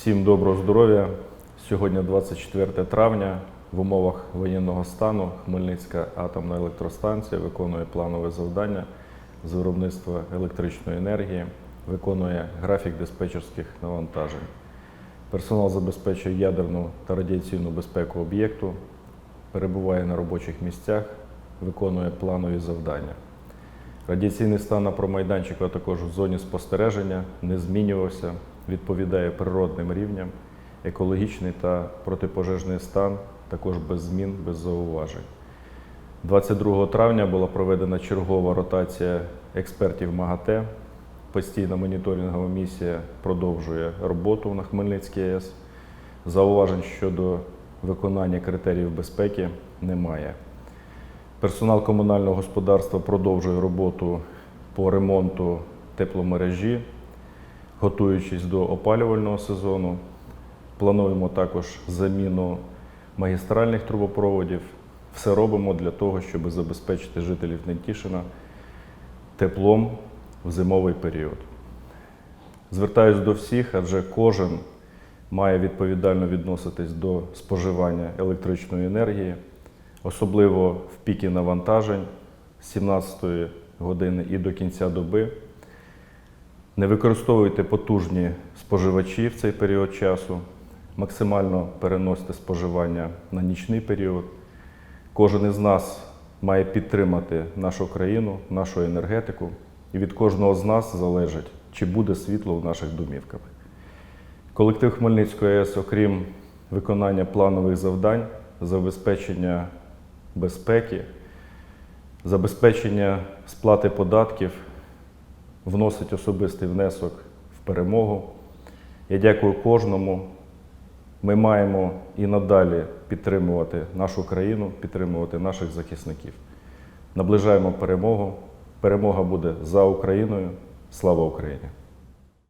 Всім доброго здоров'я. Сьогодні 24 травня. В умовах воєнного стану Хмельницька атомна електростанція виконує планове завдання з виробництва електричної енергії, виконує графік диспетчерських навантажень. Персонал забезпечує ядерну та радіаційну безпеку об'єкту, перебуває на робочих місцях, виконує планові завдання. Радіаційний стан на промайданчику, а також в зоні спостереження не змінювався, відповідає природним рівням, екологічний та протипожежний стан також без змін, без зауважень. 22 травня була проведена чергова ротація експертів МАГАТЕ. Постійна моніторингова місія продовжує роботу на Хмельницькій АЕС. Зауважень щодо виконання критеріїв безпеки немає. Персонал комунального господарства продовжує роботу по ремонту тепломережі, готуючись до опалювального сезону. Плануємо також заміну магістральних трубопроводів. Все робимо для того, щоб забезпечити жителів Нетішина теплом в зимовий період. Звертаюсь до всіх, адже кожен має відповідально відноситись до споживання електричної енергії, особливо в піки навантажень з 17 години і до кінця доби. Не використовуйте потужні споживачі в цей період часу, максимально переносьте споживання на нічний період. Кожен із нас має підтримати нашу країну, нашу енергетику, і від кожного з нас залежить, чи буде світло в наших домівках. Колектив Хмельницької АЕС, окрім виконання планових завдань, забезпечення безпеки, забезпечення сплати податків, вносить особистий внесок в перемогу. Я дякую кожному. Ми маємо і надалі підтримувати нашу країну, підтримувати наших захисників. Наближаємо перемогу. Перемога буде за Україною. Слава Україні!